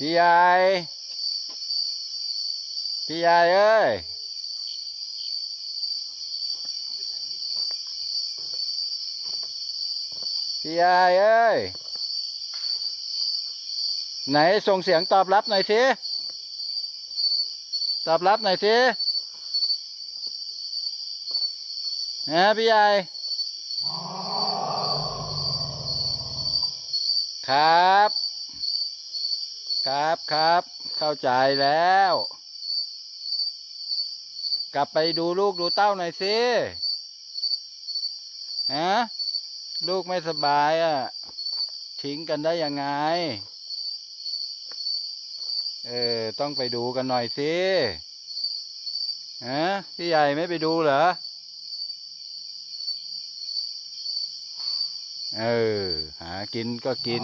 พี่ใหญ่พี่ใหญ่เอ้ยพี่ใหญ่เอ้ยไหนส่งเสียงตอบรับหน่อยสิตอบรับหน่อยสินะพี่ใหญ่ครับ ครับครับ เข้าใจแล้ว กลับไปดูลูกดูเต้าหน่อยสิฮะลูกไม่สบายอะ ทิ้งกันได้ยังไง เออ ต้องไปดูกันหน่อยสิฮะพี่ใหญ่ไม่ไปดูเหรอ เออ หากินก็กิน